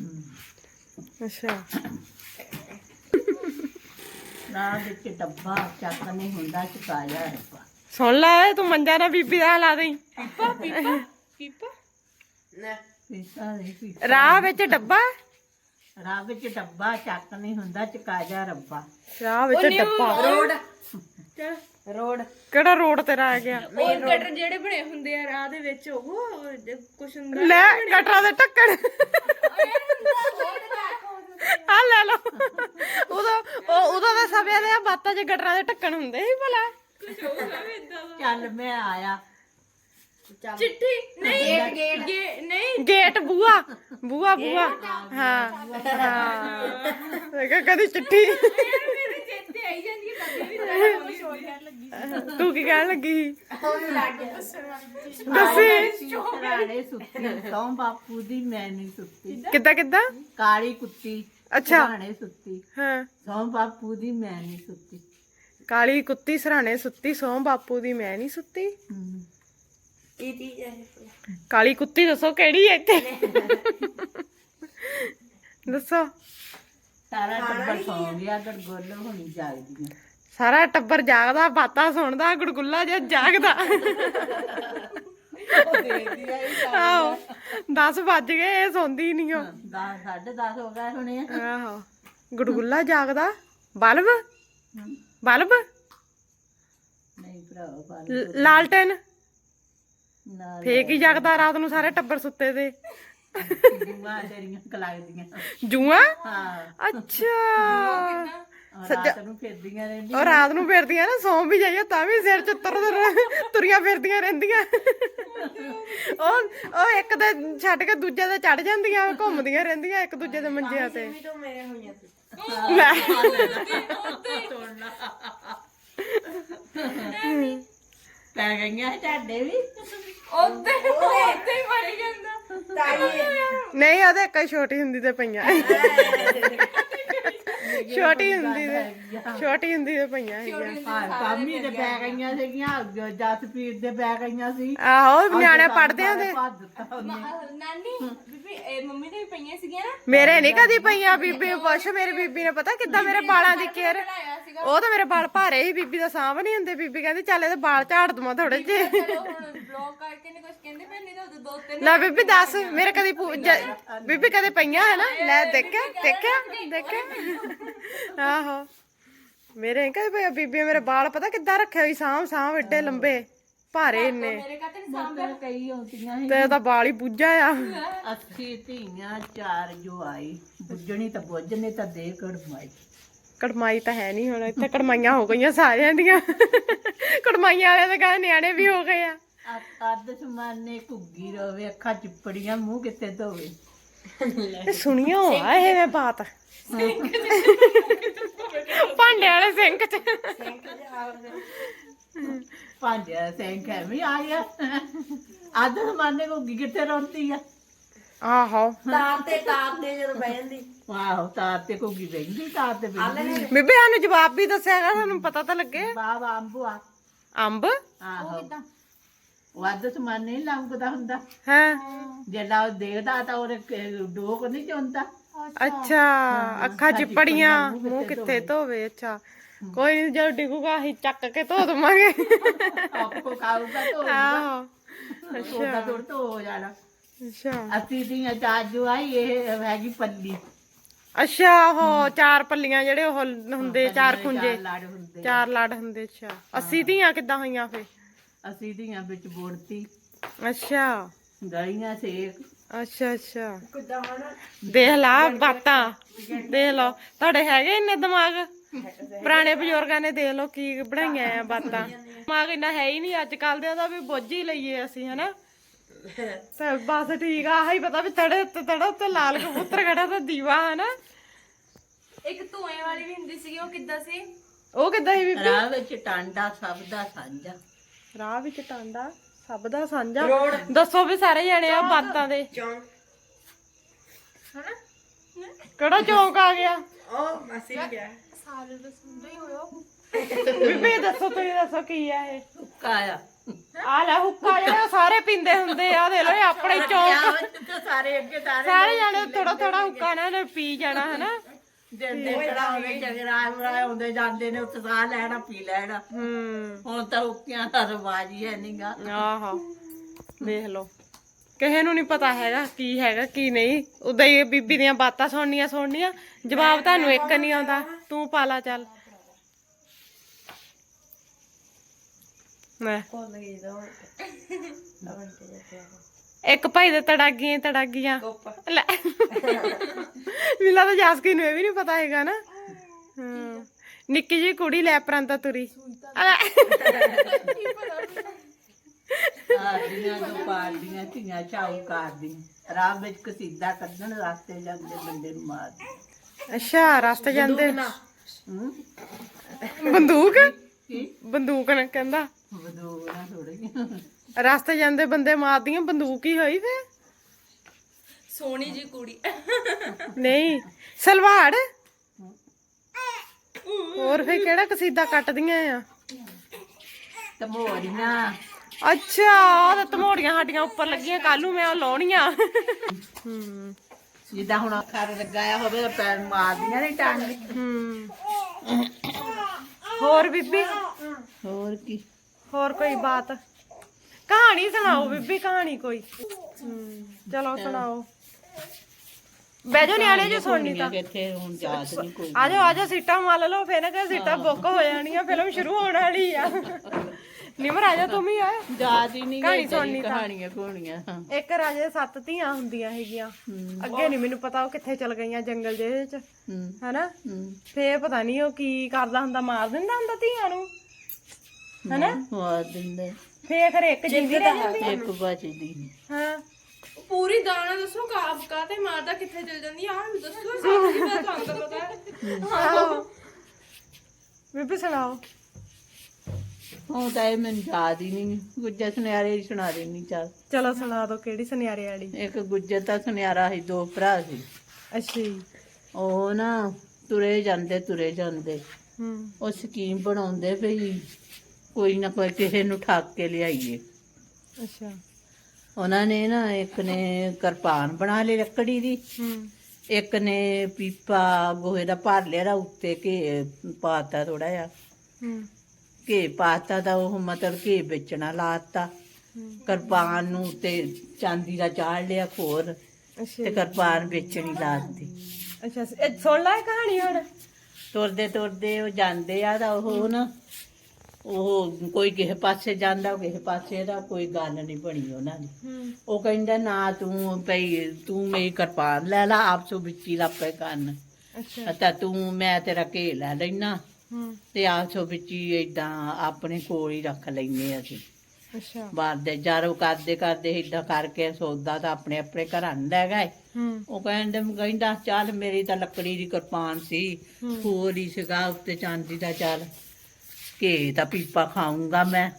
ਅੱਛਾ। ਨਾ ਵਿੱਚ ਡੱਬਾ ਚੱਕ ਨਹੀਂ ਹੁੰਦਾ ਚੁਕਾਇਆ ਰੱਬਾ ਸੁਣ ਲੈ ਤੂੰ ਮੰਜਾ ਨਾ ਬੀਬੀ ਦਾ ਲਾ ਦੇਈ। ਪੀਪਾ ਨਾ। ਪੀਤਾ ਨਹੀਂ ਪੀਤਾ ਰਾਹ ਵਿੱਚ ਡੱਬਾ? ਰਾਹ ਵਿੱਚ ਡੱਬਾ ਚੱਕ ਨਹੀਂ ਹੁੰਦਾ ਚੁਕਾਇਆ ਰੱਬਾ। ਰਾਹ ਵਿੱਚ ਡੱਬਾ। ਰੋਡ ਰੋਡ ਕਿਹੜਾ ਰੋਡ ਤੇਰਾ ਆ ਗਿਆ? ਉਹ ਗਟਰ ਜਿਹੜੇ ਬਣੇ ਹੁੰਦੇ ਆ ਰਾਹ ਦੇ ਵਿੱਚ ਉਹ ਕੁਛ ਹੁੰਦਾ ਲੈ ਗਟਰਾਂ ਦੇ ਢੱਕਣ। ਆ ਲੈ ਲਓ। ਉਦੋਂ ਉਹ ਉਦੋਂ ਦਾ ਬਾਤਾਂ 'ਚ ਗਟਰਾਂ ਦੇ ਢੱਕਣ ਹੁੰਦੇ ਸੀ ਭਲਾ। ਚੱਲ ਮੈਂ ਆਇਆ। ਚਿੱਠੀ? ਨਹੀਂ। ਗੇਟ ਨਹੀਂ। ਗੇਟ ਬੂਆ ਬੂਆ ਬੂਆ ਹਾਂ ਹਾਂ ਕਦੀ ਚਿੱਠੀ ਮੇਰੇ ਚੇਤੇ ਆਈ ਜਾਂਦੀ ਹੈ ਕਦੇ ਵੀ ਤੂੰ ਕੀ ਕਹਿਣ ਲੱਗੀ ਸੀ? ਉਹ ਵੀ ਲੱਗ ਗਿਆ ਦੱਸੀ। ਸਰਾਣੇ ਸੁੱਤੀ ਸੌਂ ਬਾਪੂ ਦੀ ਮੈਂ ਨਹੀਂ ਸੁੱਤੀ। ਕਿੱਦਾਂ? ਕਿੱਦਾਂ ਕਾਲੀ ਕੁੱਤੀ ਅੱਛਾ। ਸੁੱਤੀ। ਹਾਂ। ਸੌਂ ਬਾਪੂ ਦੀ ਮੈਂ ਨਹੀਂ ਸੁੱਤੀ। ਕਾਲੀ ਕੁੱਤੀ ਸਰਾਣੇ ਸੁੱਤੀ ਸੌ ਬਾਪੂ ਦੀ ਮੈਂ ਨਹੀਂ ਸੁੱਤੀ। ਹਮ। ਕੀ ਚੀਜ਼ ਹੈ ਕਾਲੀ ਕੁੱਤੀ ਦੱਸੋ ਕਿਹੜੀ ਹੈ ਇੱਥੇ? ਦੱਸੋ। ਸਾਰਾ ਟੱਬਰ ਸੌਂ ਗਿਆ ਗੜਗੋਲ ਹੋਣੀ ਜਾਗਦੀਆਂ ਸਾਰਾ ਟੱਬਰ ਜਾਗਦਾ ਬਾਤਾਂ ਸੁਣਦਾ ਗੁੜਗੁੱਲਾ ਜਿਹਾ ਜਾਗਦਾ। ਆਹੋ 10 ਵੱਜ ਗਏ ਇਹ ਸੌਂਦੀ ਨਹੀਂ 10 10:30 ਹੋ ਗਏ ਹੁਣੇ ਆਹੋ ਗੁੜਗੁੱਲਾ ਜਾਗਦਾ ਬਲਬ? ਬਲਬ? ਨਹੀਂ ਭਰਾਵਾ ਲਾਲਟਨ? ਨਾ ਫੇਕ ਹੀ ਜਾਗਦਾ ਰਾਤ ਨੂੰ ਸਾਰੇ ਟੱਬਰ ਸੁੱਤੇ ਤੇ ਜੂਆਂ ਤੇਰੀਆਂ ਕਲਾਗਦੀਆਂ। ਜੂਆਂ? ਹਾਂ। ਅੱਛਾ। ਰਾਤ ਨੂੰ ਫਿਰਦੀਆਂ ਰਹਿੰਦੀਆਂ। ਉਹ ਰਾਤ ਨੂੰ ਫਿਰਦੀਆਂ ਨਾ ਸੌਂ ਵੀ ਜਾਈਏ ਤਾਂ ਵੀ ਸਿਰ ਚ ਤੁਰ ਤੁਰ ਤੁਰੀਆਂ ਫਿਰਦੀਆਂ ਰਹਿੰਦੀਆਂ। ਉਹ ਉਹ ਇੱਕ ਤੇ ਛੱਡ ਕੇ ਦੂਜੇ ਤੇ ਚੜ ਜਾਂਦੀਆਂ ਘੁੰਮਦੀਆਂ ਰਹਿੰਦੀਆਂ ਇੱਕ ਦੂਜੇ ਦੇ ਮੰਜਿਆਂ ਤੇ। ਵੀ ਤੋਂ ਮੇਰੇ ਹੋਈਆਂ ਸੀ। ਲੈ ਪੈ ਗਈਆਂ ਤੁਹਾਡੇ ਵੀ। ਉੱਤੇ ਉੱਤੇ ਹੀ ਮਰ ਜਾਂਦਾ। ਤਾਈ। ਨਹੀਂ ਉਹਦੇ ਇੱਕ ਛੋਟੀ ਹੁੰਦੀ ਤੇ ਪਈਆਂ। ਛੋਟੀ ਹੁੰਦੀ ਤੇ ਛੋਟੀ ਹੁੰਦੀ ਤੇ ਪਈਆਂ ਹੈਗੀਆਂ। ਹਾਂ ਕਾਮੀ ਦੇ ਪੈ ਗਈਆਂ ਸੀਗੀਆਂ ਜਸਪੀਰ ਦੇ ਪੈ ਗਈਆਂ ਸੀ। ਆਹੋ ਨਿਆਣੇ ਪੜਦੇ ਆ ਤੇ। ਨਾਨੀ ਬੀਬੀ ਇਹ ਮੰਮੀ ਨੇ ਵੀ ਪਈਆਂ ਸੀਗੀਆਂ ਨਾ? ਮੇਰੇ ਨਹੀਂ ਕਦੀ ਪਈਆਂ ਬੀਬੀ ਪੁੱਛ ਮੇਰੀ ਬੀਬੀ ਨੇ ਪਤਾ ਕਿੱਦਾਂ ਮੇਰੇ ਵਾਲਾਂ ਦੀ ਕੇਅਰ? ਉਹ ਤਾਂ ਮੇਰੇ ਵਾਲ ਭਾਰੇ ਸੀ ਬੀਬੀ ਦਾ ਸਾਂਭ ਨਹੀਂ ਹੁੰਦੇ। ਬੀਬੀ ਕਹਿੰਦੀ ਚੱਲ ਇਹਦੇ ਵਾਲ ਝਾੜ ਦਵਾਂ ਥੋੜੇ ਜਿਹੇ। ਨੇ ਦੋ ਲੈ ਬੀਬੀ ਦੱਸ ਮੇਰੇ ਕਦੀ ਬੀਬੀ ਕਦੇ ਪਈਆਂ ਹੈ ਨਾ? ਲੈ ਦੇਖਿਆ ਦੇਖਿਆ ਦੇਖਿਆ। ਆਹੋ। ਮੇਰੇ ਪਈਆਂ ਬੀਬੀ ਮੇਰੇ ਵਾਲ ਪਤਾ ਕਿੱਦਾਂ ਰੱਖੇ ਹੋਈ ਸਾਂਭ ਸਾਂਭ ਏਡੇ ਲੰਬੇ ਭਾਰੇ ਇੰਨੇ। ਮੇਰੇ ਕਈ ਸੀ। ਤੇ ਤਾਂ ਵਾਲ ਹੀ ਬੁੱਝਾ ਆ। ਅੱਸੀ ਧੀਆਂ ਚਾਰ ਜੋ ਆਈ ਬੁੱਝਣੀ ਤਾਂ ਬੁੱਝਣੇ ਤਾਂ ਦੇ ਕੜਮਾਈ। ਕੜਮਾਈ ਤਾਂ ਹੈ ਨਹੀਂ ਹੁਣ ਇੱਥੇ ਕੜਮਾਈਆਂ ਹੋ ਗਈਆਂ ਸਾਰਿਆਂ ਦੀਆਂ। ਕੜਮਾਈਆਂ ਵਾਲੇ ਦੇ ਗਾਂ ਨਿਆਣੇ ਵੀ ਹੋ ਗਏ ਆ। ਅੱਧ ਸਮਾਨੇ ਘੁੱਗੀ ਰਵੇ ਅੱਖਾਂ ਚਿੱਪੜੀਆਂ ਮੂੰਹ ਕਿੱਥੇ ਧੋਵੇ? ਇਹ ਸੁਣੀਓ ਆ ਇਹ ਮੈਂ ਬਾਤ ਭਾਂਡੇ ਵਾਲੇ ਸਿੰਕ ਚ। ਭਾਂਡੇ ਸਿੰਘ ਐਵੇਂ ਆ ਗਿਆ। ਅੱਧ ਸਮਾਨੇ ਘੁੱਗੀ ਕਿੱਥੇ ਰੋਂਦੀ ਆ? ਆਹੋ। ਤਾਰ ਤੇ ਤਾਰ ਤੇ ਜਦੋਂ ਬਹਿ ਜਾਂਦੀ। ਵਾਹ ਤਾਰ ਤੇ ਘੁੱਗੀ ਬੈਂਦੀ ਤਾਰ ਤੇ ਬੈਂਦੀ ਬੀਬੀ ਸਾਨੂੰ ਜਵਾਬ ਵੀ ਦੱਸਿਆਗਾ ਸਾਨੂੰ ਪਤਾ ਤਾਂ ਲੱਗੇ। ਬਾਬਾ ਅੰਬ ਆਹੋ। ਵੱਧ ਸਮਾਨ ਨਹੀਂ ਲੰਘਦਾ ਹੁੰਦਾ। ਹਾਂ? ਜਿਹੜਾ ਉਹ ਦੇਖਦਾ ਤਾਂ ਉਹਦੇ ਕ- ਡੋਕ ਨਹੀਂ ਚੁੰਦਾ। ਅੱਛਾ ਅੱਖਾਂ ਚਿਪੜੀਆਂ ਮੂੰਹ ਕਿੱਥੇ ਧੋਵੇ। ਅੱਛਾ। ਕੋਈ ਨਹੀਂ ਜਦੋਂ ਡਿੱਗੂਗਾ ਅਸੀਂ ਚੱਕ ਕੇ ਧੋ ਦਵਾਂਗੇ। ਆਪਕੋ ਖਾਊਗਾ ਤਾਂ ਆਹੋ ਉਹਦਾ ਦੁਰ ਤੋਂ ਹੋ ਜਾਣਾ। ਅੱਛਾ। ਅਸੀਂ ਦੀਆਂ ਚਾਜੂ ਆਈ ਇਹ ਹੈਗੀ ਪੱਲੀ। ਅੱਛਾ ਉਹ ਚਾਰ ਪੱਲੀਆਂ ਜਿਹੜੇ ਉਹ ਹੁੰਦੇ ਚਾਰ ਖੁੰਝੇ। ਚਾਰ ਲੜ ਹੁੰਦੇ ਚਾਰ ਲੜ ਹੁੰਦੇ ਅੱਛਾ। 80 ਦੀਆਂ ਕਿੱਦਾਂ ਹੋਈਆਂ ਫੇ ਅਸੀਂ ਦੀਆਂ ਵਿੱਚ ਬੋੜਤੀ ਅੱਛਾ। ਗਲੀਆਂ ਸੇਕ। ਅੱਛਾ ਅੱਛਾ। ਦੇਖ ਲਾ ਬਾਤਾਂ। ਦੇਖ ਲਓ ਤੁਹਾਡੇ ਹੈਗੇ ਇੰਨੇ ਦਿਮਾਗ? ਪੁਰਾਣੇ ਬਜ਼ੁਰਗਾਂ ਨੇ ਦੇਖ ਲਓ ਕੀ ਬਣਾਈਆਂ ਆ ਬਾਤਾਂ। ਦਿਮਾਗ ਇੰਨਾ ਹੈ ਹੀ ਨਹੀਂ ਅੱਜ ਕੱਲ ਦੇ ਉਹਦਾ ਵੀ ਬੁੱਝ ਹੀ ਲਈਏ ਅਸੀਂ ਹਨਾ? ਤੇ ਬਸ ਠੀਕ ਆ ਆਹੀ ਪਤਾ ਵੀ ਤੜੇ ਉੱਤੇ ਤੜਾ ਉੱਤੇ ਲਾਲ ਕਬੂਤਰ ਖੜਾ ਤੇ ਦੀਵਾ ਹਨਾ? ਇੱਕ ਧੂਏ ਵਾਲੀ ਵੀ ਹੁੰਦੀ ਸੀਗੀ ਉਹ ਕਿੱਦਾਂ ਸੀ? ਉਹ ਕਿੱਦਾਂ ਸੀ ਬੀਬੀ? ਰਾਹ ਵਿੱਚ ਟਾਂਡਾ ਸਭ ਦਾ ਸਾਂਝਾ। ਰਾਹ ਵਿੱਚ ਟਾਂਡਾ ਸਭ ਦਾ ਸਾਂਝਾ। ਦੱਸੋ ਵੀ ਸਾਰੇ ਜਣੇ ਆ ਬਾਤਾਂ ਦੇ। ਕਿਹੜਾ ਚੌਂਕ ਆ ਗਿਆ? ਉਹ ਵੀ ਗਿਆ। ਸਾਰੇ ਦਾ ਸੁਣਦਾ ਹੀ ਹੋਇਓ ਬੀਬੀ ਦੱਸੋ ਤੁਸੀਂ ਦੱਸੋ ਕੀ ਆ ਇਹ? ਕਾਇਆ ਆ। ਲੈ ਹੁੱਕਾ ਜਿਹੜੇ ਉਹ ਸਾਰੇ ਪੀਂਦੇ ਹੁੰਦੇ ਆ। ਦੇ ਲੋ ਇਹ ਆਪਣੇ ਚੌਂਕ। ਸਾਰੇ ਅੱਗੇ ਸਾਰੇ ਸਾਰੇ ਜਾਣੇ ਥੋੜਾ ਥੋੜਾ ਹੁੱਕਾ ਨਾ ਪੀ ਜਾਣਾ ਹਨਾ? ਦਿੰਦੇ ਚੜਾਵੇ ਜਗਰਾਜ ਰਾਏ ਹੁੰਦੇ ਜਾਂਦੇ ਨੇ ਉੱਥੇ ਸਾਹ ਲੈਣਾ ਪੀ ਲੈਣਾ। ਹੂੰ। ਹੁਣ ਤਾਂ ਹੁੱਕਿਆਂ ਦਾ ਰਿਵਾਜ ਹੀ ਹੈ ਨਹੀਂਗਾ ਆਹੋ। ਦੇਖ ਲਓ। ਕਿਸੇ ਨੂੰ ਨਹੀਂ ਪਤਾ ਹੈਗਾ ਕੀ ਹੈਗਾ ਕੀ ਨਹੀਂ। ਉਦਾਂ ਹੀ ਬੀਬੀ ਦੀਆਂ ਬਾਤਾਂ ਸੁਣਨੀਆਂ ਸੁਣਨੀਆਂ। ਜਵਾਬ ਤੁਹਾਨੂੰ ਇੱਕ ਨਹੀਂ ਆਉਂਦਾ। ਤੂੰ ਪਾ ਲਾ ਚੱਲ। ਮੈਂ। ਭੁੱਲ ਗਈ ਦੋ ਇੱਕ ਭਾਈ ਦੇ ਤੜਾਗੀਆਂ ਤੜਾਗੀਆਂ। ਲੈ। ਮਿਲਾ ਤਾਂ ਜਾਸਕੀ ਨੂੰ ਇਹ ਵੀ ਨਹੀਂ ਪਤਾ ਹੈਗਾ ਨਾ। ਹਾਂ। ਨਿੱਕੀ ਜਿਹੀ ਕੁੜੀ ਲੈ ਪਰਾਂਤਾ ਤੁਰੀ। ਆ ਲੈ। ਆਦੀਆਂ ਜੋ ਪਾਰਦੀਆਂ ਧੀਆਂ ਚਾਉ ਕਰਦੀਆਂ। ਰਾਹ ਵਿੱਚ ਕਸੀਦਾ ਕੱਢਣ ਰਸਤੇ ਜਾਂਦੇ ਬੰਦੇ ਨੂੰ ਮਾਰ ਅੱਛਾ ਰਸਤੇ ਜਾਂਦੇ। ਹੂੰ? ਬੰਦੂਕ? ਬੰਦੂਕ ਨੇ ਕਹਿੰਦਾ। ਬਦੂਣਾ ਥੋੜੀ ਰਸਤੇ ਜਾਂਦੇ ਬੰਦੇ ਮਾਰਦੀਆਂ ਬੰਦੂਕ ਹੀ ਹੋਈ ਫੇ ਸੋਹਣੀ ਜੀ ਕੁੜੀ। ਨਹੀਂ ਸਲਵਾੜ ਹੋਰ ਫੇ ਕਿਹੜਾ ਕਸੀਦਾ ਕੱਟਦੀਆਂ ਆ? ਤੇ ਮੋਰੀਆਂ ਅੱਛਾ ਉਹ ਤਾਂ ਧਮੋੜੀਆਂ ਸਾਡੀਆਂ ਉੱਪਰ ਲੱਗੀਆਂ ਕੱਲ ਨੂੰ ਮੈਂ ਉਹ ਲਾਉਣੀਆਂ। ਹੂੰ। ਜਿੱਦਾਂ ਹੁਣ ਖਰ ਲਗਾਇਆ ਹੋਵੇ ਤਾਂ ਪੈਰ ਮਾਰਦੀਆਂ ਨੇ ਟਾਂਗ। ਹੂੰ। ਹੋਰ ਬੀਬੀ? ਹੋਰ ਕੀ? ਹੋਰ ਕੋਈ ਬਾਤ? ਕਹਾਣੀ ਸੁਣਾਓ ਬੀਬੀ ਕਹਾਣੀ ਕੋਈ। ਚਲੋ ਸੁਣਾਓ। ਬਹਿ ਜਾਓ ਨਿਆਣੇ ਜੋ ਸੁਣਨੀ ਤਾਂ। ਕਿੱਥੇ ਹੁਣ ਯਾਦ ਨਹੀਂ ਕੋਈ। ਆ ਜਾਓ ਆ ਜਾਓ ਸੀਟਾਂ ਮੱਲ ਲਓ ਫੇਰ ਨਾ ਕਿ ਸੀਟਾਂ ਬੁੱਕ ਹੋ ਜਾਣੀਆਂ ਫਿਲਮ ਸ਼ੁਰੂ ਹੋਣ ਵਾਲੀ ਆ। ਨਿਮਰ ਆ ਜਾ ਤੂੰ ਵੀ ਆ। ਯਾਦ ਹੀ ਨਹੀਂ ਕਹਾਣੀ ਸੁਣਨੀ ਤਾਂ। ਕਹਾਣੀਆਂ ਕੋਣੀਆਂ ਇੱਕ ਰਾਜੇ ਦੇ ਸੱਤ ਧੀਆਂ ਹੁੰਦੀਆਂ ਹੈਗੀਆਂ। ਅੱਗੇ ਨਹੀਂ ਮੈਨੂੰ ਪਤਾ ਉਹ ਕਿੱਥੇ ਚਲ ਗਈਆਂ ਜੰਗਲ ਜਿਹੇ ਚ ਹੂੰ। ਹਨਾ? ਹੂੰ। ਫੇਰ ਪਤਾ ਨਹੀਂ ਉਹ ਕੀ ਕਰਦਾ ਹੁੰਦਾ ਮਾਰ ਦਿੰਦਾ ਹੁੰਦਾ ਧੀਆਂ ਨੂੰ। ਹਨਾ? ਮਾਰ ਦਿੰਦੇ। ਫੇਰ ਖਰੇ ਇੱਕ ਜਿੰਦੀ ਰਹਿ ਜਾਂਦੀ ਇੱਕ ਬਚਦੀ ਹਾਂ। ਪੂਰੀ ਦਾਣਾ ਦੱਸੋ ਕਾਬ ਕਾ ਤੇ ਮਾਰਦਾ ਕਿੱਥੇ ਚਲ ਜਾਂਦੀ ਆ? ਆਹ ਵੀ ਦੱਸੋ ਸਾਨੂੰ ਕੀ ਪਤਾ ਤੁਹਾਨੂੰ ਤਾਂ ਪਤਾ ਹੈ। ਆਹੋ ਬੀਬੀ ਸੁਣਾਓ। ਹੁਣ ਤਾਂ ਇਹ ਮੈਨੂੰ ਯਾਦ ਹੀ ਨਹੀਂ। ਗੁੱਜਰ ਸੁਨਿਆਰੇ ਹੀ ਸੁਣਾ ਦੇਣੀ ਚੱਲ। ਚਲੋ ਸੁਣਾ ਦਿਓ ਕਿਹੜੀ ਸੁਨਿਆਰੇ ਵਾਲੀ? ਇੱਕ ਗੁੱਜਰ ਤਾਂ ਸੁਨਿਆਰਾ ਸੀ ਦੋ ਭਰਾ ਸੀ। ਅੱਛਾ ਜੀ। ਉਹ ਨਾ ਤੁਰੇ ਜਾਂਦੇ ਤੁਰੇ ਜਾਂਦੇ। ਹੂੰ। ਉਹ ਸਕੀਮ ਬਣਾਉਂਦੇ ਵੀ ਕੋਈ ਨਾ ਕੋਈ ਕਿਸੇ ਨੂੰ ਠੱਗ ਕੇ ਲਿਆਈਏ। ਅੱਛਾ। ਉਹਨਾਂ ਨੇ ਨਾ ਇੱਕ ਨੇ ਕਿਰਪਾਨ ਬਣਾ ਲਈ ਲੱਕੜੀ ਦੀ। ਹੂੰ। ਇੱਕ ਨੇ ਪੀਪਾ ਗੋਹੇ ਦਾ ਭਰ ਲਿਆ ਉਹਦਾ ਉੱਤੇ ਘੇ ਪਾਤਾ ਥੋੜਾ ਜਿਹਾ। ਹੂੰ। ਘੇ ਪਾਤਾ ਤਾਂ ਉਹ ਮਤਲਬ ਘੇ ਵੇਚਣਾ ਲਾਤਾ। ਕਿਰਪਾਨ ਨੂੰ ਤੇ ਚਾਂਦੀ ਦਾ ਚਾੜ ਲਿਆ ਖੋਰ ਤੇ ਕਿਰਪਾਨ ਵੇਚਣੀ ਲਾਤੀ ਅੱਛਾ ਇਹ ਸੁਣ ਲੈ ਕਹਾਣੀ ਹੁਣ। ਤੁਰਦੇ ਤੁਰਦੇ ਉਹ ਜਾਂਦੇ ਆ ਤਾਂ ਉਹ ਨਾ ਉਹ ਕੋਈ ਕਿਸੇ ਪਾਸੇ ਜਾਂਦਾ ਕਿਸੇ ਪਾਸੇ ਦਾ ਕੋਈ ਗੱਲ ਨਹੀਂ ਬਣੀ ਉਹਨਾਂ ਦੀ। ਉਹ ਕਹਿੰਦਾ ਨਾ ਤੂੰ ਭਈ ਤੂੰ ਮੇਰੀ ਕਿਰਪਾਨ ਲੈ ਲਾ ਆਪਸੋ ਵਿੱਚ ਹੀ ਲਾਪੇ ਕੰਨ। ਅੱਛਾ। ਤਾਂ ਤੂੰ ਮੈਂ ਤੇਰਾ ਘੇ ਲੈ ਲੈਣਾ ਤੇ ਆਪਸੋ ਵਿੱਚ ਹੀ ਏਦਾਂ ਆਪਣੇ ਕੋਲ ਹੀ ਰੱਖ ਲੈਨੇ ਅਸੀਂ। ਅੱਛਾ। ਬਾਹਰ ਦੇ ਜਾਰੋ ਕਰਦੇ ਕਰਦੇ ਏਦਾਂ ਕਰਕੇ ਸੌਦਾ ਤਾਂ ਆਪਣੇ ਆਪਣੇ ਘਰਾਂ ਨੂੰ ਲੈ ਗਏ। ਹੂੰ। ਉਹ ਕਹਿੰਦੇ ਕਹਿੰਦਾ ਚੱਲ ਮੇਰੀ ਤਾਂ ਲੱਕੜੀ ਦੀ ਕਿਰਪਾਨ ਸੀ। ਹੋਰ ਹੀ ਸੀਗਾ ਉੱਤੇ ਚਾਂਦੀ ਦਾ ਚੱਲ। ਘੇ ਤਾਂ ਪੀਪਾ ਖਾਊਂਗਾ ਮੈਂ।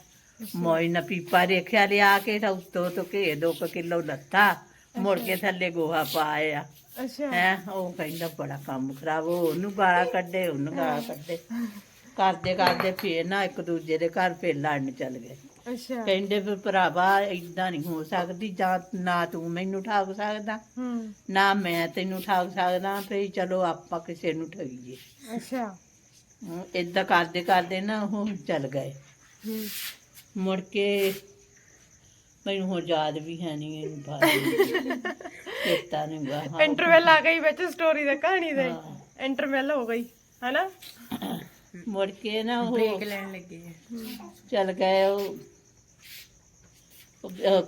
ਮੋਈ ਨਾ ਪੀਪਾ ਦੇਖਿਆ ਲਿਆ ਕੇ ਤਾਂ ਉੱਤੋਂ ਤੋਂ ਘੇ ਦੋ ਕੁ ਕਿਲੋ ਲੱਤਾ ਮੁੜ ਕੇ ਥੱਲੇ ਗੋਹਾ ਪਾਇਆ। ਅੱਛਾ। ਹੈ ਉਹ ਕਹਿੰਦਾ ਬੜਾ ਕੰਮ ਖਰਾਬ ਉਹ ਉਹਨੂੰ ਗਾਲਾਂ ਕੱਢੇ ਉਹਨੂੰ ਗਾਲਾਂ ਕੱਢੇ। ਕਰਦੇ ਕਰਦੇ ਫੇਰ ਨਾ ਇੱਕ ਦੂਜੇ ਦੇ ਘਰ ਫੇਰ ਲੜਨ ਚੱਲ ਗਏ। ਅੱਛਾ। ਕਹਿੰਦੇ ਫਿਰ ਭਰਾਵਾ ਇਦਾਂ ਨਹੀਂ ਹੋ ਸਕਦੀ ਜਾਂ ਨਾ ਤੂੰ ਮੈਨੂੰ ਠਾਕ ਸਕਦਾ ਹੂੰ। ਨਾ ਮੈਂ ਤੈਨੂੰ ਠਾਕ ਸਕਦਾ ਫੇ ਚਲੋ ਆਪਾਂ ਕਿਸੇ ਨੂੰ ਠਗੀਏ। ਅੱਛਾ। ਇਦਾਂ ਕਰਦੇ ਕਰਦੇ ਨਾ ਉਹ ਚੱਲ ਗਏ। ਹੂੰ। ਮੁੜ ਕੇ ਮੈਨੂੰ ਹੁਣ ਯਾਦ ਵੀ ਹੈ ਨਹੀਂ ਇਹਨੂੰ ਬਾਰੇ ਚੇਤਾ ਨਹੀਂ ਗਾ ਇੰਟਰਵੈਲ ਆ ਗਈ ਵਿੱਚ ਸਟੋਰੀ ਦੇ ਕਹਾਣੀ ਦੇ। ਇੰਟਰਵੈਲ ਹੋ ਗਈ ਹੈਨਾ? ਮੁੜ ਕੇ ਨਾ ਉਹ ਬ੍ਰੇਕ ਲੈਣ ਲੱਗੇ ਚੱਲ ਗਏ ਉਹ।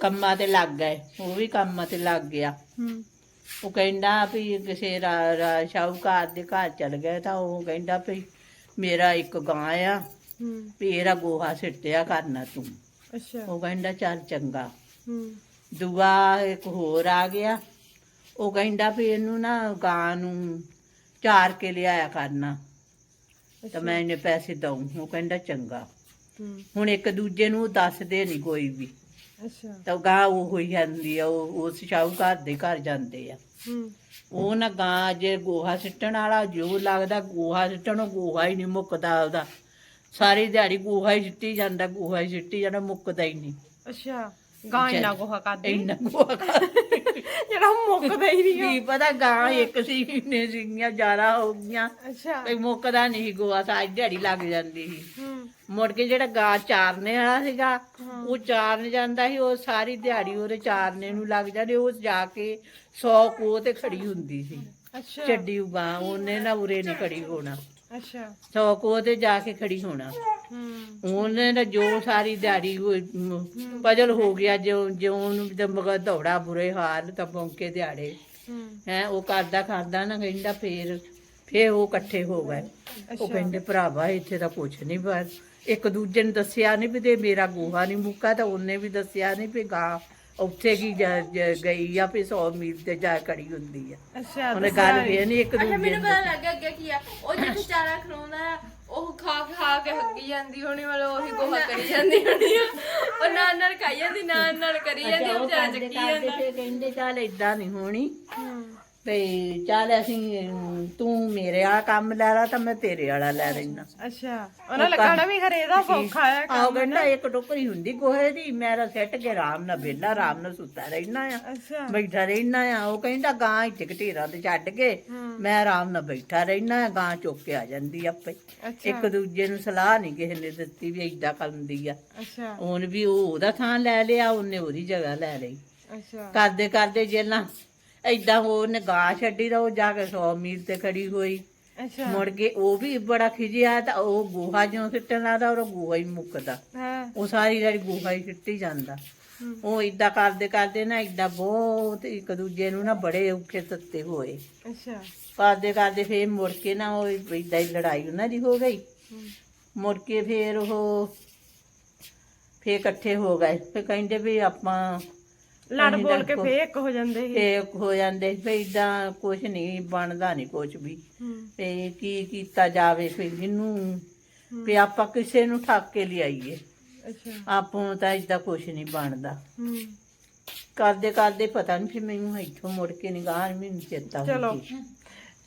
ਕੰਮਾਂ ਤੇ ਲੱਗ ਗਏ ਉਹ ਵੀ ਕੰਮਾਂ ਤੇ ਲੱਗ ਗਿਆ। ਹੂੰ। ਉਹ ਕਹਿੰਦਾ ਵੀ ਕਿਸੇ ਰਾ- ਰਾ- ਸ਼ਾਹੂਕਾਰ ਦੇ ਘਰ ਚਲ ਗਏ ਤਾਂ ਉਹ ਕਹਿੰਦਾ ਵੀ ਮੇਰਾ ਇੱਕ ਗਾਂ ਆ ਹੂੰ। ਵੀ ਇਹਦਾ ਗੋਹਾ ਸਿੱਟਿਆ ਕਰਨਾ ਤੂੰ। ਅੱਛਾ। ਉਹ ਕਹਿੰਦਾ ਚੱਲ ਚੰਗਾ। ਹੂੰ। ਦੂਆ ਇੱਕ ਹੋਰ ਆ ਗਿਆ। ਉਹ ਕਹਿੰਦਾ ਵੀ ਇਹਨੂੰ ਨਾ ਗਾਂ ਨੂੰ ਚਾਰ ਕੇ ਲਿਆਇਆ ਕਰਨਾ। ਤਾਂ ਮੈਂ ਇਹਨੇ ਪੈਸੇ ਦਊਂ। ਉਹ ਕਹਿੰਦਾ ਚੰਗਾ। ਹੂੰ। ਹੁਣ ਇੱਕ ਦੂਜੇ ਨੂੰ ਦੱਸਦੇ ਨਹੀਂ ਕੋਈ ਵੀ। ਅੱਛਾ। ਤਾਂ ਗਾਂ ਉਹ ਹੋਈ ਜਾਂਦੀ ਆ ਉਹ ਉਸ ਸ਼ਾਹੂਕਾਰ ਦੇ ਘਰ ਜਾਂਦੇ ਆ। ਉਹ ਨਾ ਗਾਂ ਜੇ ਗੋਹਾ ਸਿੱਟਣ ਵਾਲਾ, ਜੋ ਲੱਗਦਾ ਗੋਹਾ ਸਿੱਟਣ, ਉਹ ਗੋਹਾ ਹੀ ਨਹੀਂ ਮੁੱਕਦਾ ਉਹਦਾ। ਸਾਰੀ ਦਿਹਾੜੀ ਗੋਹਾ ਹੀ ਸਿੱਟੀ ਜਾਂਦਾ, ਗੋਹਾ ਹੀ ਸਿੱਟੀ ਜਾਂਦਾ, ਮੁੱਕਦਾ ਹੀ ਨਹੀਂ ਅੱਛਾ। ਗਾਂ ਇੰਨਾ ਗੋਹਾ ਕਰਦੀ ਇੰਨਾ ਗੋਹਾ ਜਿਹੜਾ ਮੁੱਕਦਾ ਹੀ ਨਹੀਂ ਕੀ ਪਤਾ ਗਾਂ ਇੱਕ ਸੀ ਨੇ ਸੀਗੀਆਂ ਜ਼ਿਆਦਾ ਹੋ ਗਈਆਂ। ਅੱਛਾ। ਕੋਈ ਮੁੱਕਦਾ ਨਹੀਂ ਗੋਹਾ ਸਾਰੀ ਦਿਹਾੜੀ ਲੱਗ ਜਾਂਦੀ ਸੀ। ਹੂੰ। ਮੁੜ ਕੇ ਜਿਹੜਾ ਗਾਂ ਚਾਰਨੇ ਵਾਲਾ ਸੀਗਾ ਉਹ ਚਾਰਨ ਜਾਂਦਾ ਸੀ ਉਹ ਸਾਰੀ ਦਿਹਾੜੀ ਉਹਦੇ ਚਾਰਨੇ ਨੂੰ ਲੱਗ ਜਾਂਦੇ ਉਹ ਜਾ ਕੇ 100 ਕੋ ਤੇ ਖੜੀ ਹੁੰਦੀ ਸੀ। ਅੱਛਾ। ਛੱਡੀ ਗਾਂ ਉਹਨੇ ਨਾ ਉਰੇ ਨਹੀਂ ਖੜੀ ਹੋਣਾ। ਅੱਛਾ। 100 ਕੋ ਤੇ ਜਾ ਕੇ ਖੜੀ ਹੋਣਾ। ਹੂੰ। ਉਹਨੇ ਨਾ ਜੋ ਸਾਰੀ ਦਿਹਾੜੀ ਪਜਲ ਹੋ। ਗਿਆ ਜੋ ਜੋ ਉਹਨੂੰ ਤੇ ਮਗਰ ਦੌੜਾ ਬੁਰੇ ਹਾਲ ਤਾਂ ਪੌਂਕੇ ਦਿਹਾੜੇ। ਹੂੰ। ਹੈ ਉਹ ਕਰਦਾ ਕਰਦਾ ਨਾ ਕਹਿੰਦਾ ਫੇਰ ਫੇਰ ਉਹ ਇਕੱਠੇ ਹੋ ਗਏ। ਉਹ ਕਹਿੰਦੇ ਭਰਾਵਾ ਇੱਥੇ ਤਾਂ ਕੁਛ ਨਹੀਂ ਬਸ। ਇੱਕ ਦੂਜੇ ਨੂੰ ਦੱਸਿਆ ਨਹੀਂ ਵੀ ਤੇ ਮੇਰਾ ਗੋਹਾ ਨਹੀਂ ਮੁੱਕਾ ਤਾਂ ਉਹਨੇ ਵੀ ਦੱਸਿਆ ਨਹੀਂ ਵੀ ਗਾਂ ਉੱਥੇ ਕੀ ਜਾ- ਜਾ- ਗਈ ਆ ਵੀ 100 ਮੀਲ ਤੇ ਜਾ ਖੜੀ ਹੁੰਦੀ ਆ। ਅੱਛਾ ਉਹਨੇ ਗੱਲ ਫੇਰ ਨਹੀਂ ਇੱਕ ਅੱਛਾ ਦੂਜੇ ਮੈਨੂੰ ਪਤਾ ਲੱਗ ਗਿਆ ਅੱਗੇ ਕੀ ਆ ਉਹ ਜਿੱਥੇ ਚਾਰਾ ਖਲੋਂਦਾ ਆ ਉਹ ਖਾ ਖਾ ਕੇ ਹੱਗੀ ਜਾਂਦੀ ਹੋਣੀ ਮਤਲਬ ਉਹੀ ਗੋਹਾ ਕਰੀ ਜਾਂਦੀ ਹੋਣੀ ਆ। ਉਹ ਨਾਲ ਨਾਲ ਖਾਈ ਜਾਂਦੀ ਨਾਲ ਨਾਲ ਕਰੀ ਜਾਂਦੀ ਉਹ ਵਿਚਾਰਾ ਚੱਕੀ ਜਾਂਦਾ। ਕਹਿੰਦੇ ਚੱਲ ਇਦਾਂ ਨਹੀਂ ਹੋਣੀ। ਤੇ ਚੱਲ ਅਸੀਂ ਤੂੰ ਮੇਰੇ ਵਾਲਾ ਕੰਮ ਲੈ ਲਾ ਤਾਂ ਮੈਂ ਤੇਰੇ ਵਾਲਾ ਲੈ ਲੈਣਾ ਅੱਛਾ ਉਹਨਾਂ ਲੱਗਣਾ ਵੀ ਖਰੇ ਇਹਦਾ ਸੌਖਾ ਆ ਆਹ ਕਹਿੰਦਾ ਇੱਕ ਟੋਕਰੀ ਹੁੰਦੀ ਗੋਹੇ ਦੀ ਮੇਰਾ ਸੈੱਟ ਕੇ ਆਰਾਮ ਨਾਲ ਵਿਹਲਾ ਆਰਾਮ ਨਾਲ ਸੁੱਤਾ ਰਹਿਣਾ ਆ। ਅੱਛਾ। ਬੈਠਾ ਰਹਿਣਾ ਆ ਉਹ ਕਹਿੰਦਾ ਗਾਂ ਇੱਥੇ ਘਟੇਰਾ ਤੇ ਛੱਡ ਕੇ ਮੈਂ ਆਰਾਮ ਨਾਲ ਬੈਠਾ ਰਹਿਣਾ ਆ ਗਾਂ ਚੁੱਕ ਕੇ ਆ ਜਾਂਦੀ ਆਪੇ। ਇੱਕ ਦੂਜੇ ਨੂੰ ਸਲਾਹ ਨਹੀਂ ਕਿਸੇ ਨੇ ਦਿੱਤੀ ਵੀ ਏਦਾਂ ਕਰਦੀ ਆ। ਅੱਛਾ। ਉਹਨੇ ਵੀ ਉਹ ਉਹਦਾ ਥਾਂ ਲੈ ਲਿਆ ਉਹਨੇ ਉਹਦੀ ਜਗ੍ਹਾ ਲੈ ਲਈ। ਅੱਛਾ। ਕਰਦੇ ਕਰਦੇ ਜੇਲਾਂ ਏਦਾਂ ਉਹਨੇ ਗਾਂ ਛੱਡੀ ਤਾਂ ਉਹ ਜਾ ਕੇ 100 ਮੀਲ ਤੇ ਖੜੀ ਹੋਈ। ਅੱਛਾ। ਮੁੜ ਕੇ ਉਹ ਵੀ ਬੜਾ ਖਿਜਿਆ ਤਾਂ ਉਹ ਗੋਹਾ ਜਿਉਂ ਸਿੱਟਣ ਲੱਗਦਾ ਉਹ ਗੋਹਾ ਹੀ ਮੁੱਕਦਾ। ਹਾਂ। ਉਹ ਸਾਰੀ ਜਿਹੜੀ ਗੋਹਾ ਹੀ ਸਿੱਟੀ ਜਾਂਦਾ। ਉਹ ਇਦਾਂ ਕਰਦੇ ਕਰਦੇ ਨਾ ਇਦਾਂ ਬਹੁਤ ਇੱਕ ਦੂਜੇ ਨੂੰ ਨਾ ਬੜੇ ਔਖੇ ਤੱਤੇ ਹੋਏ। ਅੱਛਾ। ਕਰਦੇ ਕਰਦੇ ਫੇਰ ਮੁੜ ਕੇ ਨਾ ਉਹ ਇਦਾਂ ਹੀ ਲੜਾਈ ਉਹਨਾਂ ਦੀ ਹੋ ਗਈ। ਮੁੜ ਕੇ ਫੇਰ ਉਹ ਫੇਰ ਇਕੱਠੇ ਹੋ ਗਏ। ਫੇਰ ਕਹਿੰਦੇ ਵੀ ਆਪਾਂ ਲੜ ਅਸੀਂ ਬੋਲ ਤਾਂ ਕੇ ਕੋ- ਫੇਰ ਇੱਕ ਹੋ ਜਾਂਦੇ ਸੀ। ਤੇ ਹੋ ਜਾਂਦੇ ਵੀ ਇਦਾਂ ਕੁਝ ਨਹੀਂ ਬਣਦਾ ਨਹੀਂ ਕੁਝ ਵੀ। ਹੂੰ। ਤੇ ਕੀ ਕੀਤਾ ਜਾਵੇ ਫਿਰ ਇਹਨੂੰ ਵੀ ਆਪਾਂ ਕਿਸੇ ਨੂੰ ਠੱਕ ਕੇ ਲਿਆਈਏ। ਅੱਛਾ। ਆਪੋਂ ਤਾਂ ਇਦਾਂ ਕੁਝ ਨਹੀਂ ਬਣਦਾ। ਹੂੰ। ਕਰਦੇ ਕਰਦੇ ਪਤਾ ਨਹੀਂ ਫਿਰ ਮੈਨੂੰ ਇੱਥੋਂ ਮੁੜ ਕੇ ਨਿਗਾਹ ਮੈਨੂੰ ਚੇਤਾ ਚਲੋ। ਹੁੰਦੀ